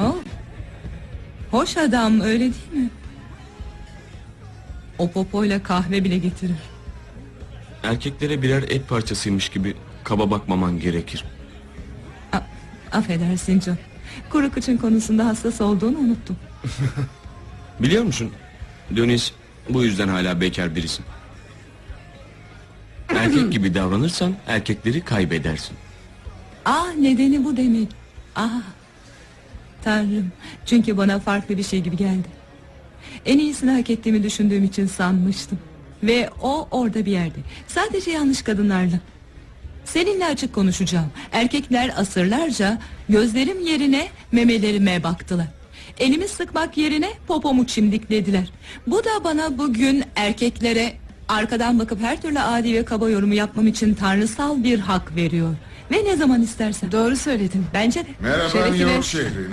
Oh. Hoş adam öyle değil mi? O popoyla kahve bile getirir. Erkeklere birer et parçasıymış gibi kaba bakmaman gerekir. A- affedersin John. Kuru kıçın konusunda hassas olduğunu unuttum. Biliyor musun? Deniz bu yüzden hala bekar birisin. Erkek gibi davranırsan erkekleri kaybedersin. Ah nedeni bu demek. Ah. Tanrım. Çünkü bana farklı bir şey gibi geldi. En iyisini hak ettiğimi düşündüğüm için sanmıştım. Ve o orada bir yerde. Sadece yanlış kadınlarla. Seninle açık konuşacağım. Erkekler asırlarca gözlerim yerine memelerime baktılar. Elimi sıkmak yerine popomu çimdiklediler. Bu da bana bugün erkeklere arkadan bakıp her türlü adi ve kaba yorumu yapmam için tanrısal bir hak veriyor. Ve ne zaman istersen. Doğru söyledin. Bence de. Merhaba Şerefine. New York şehri.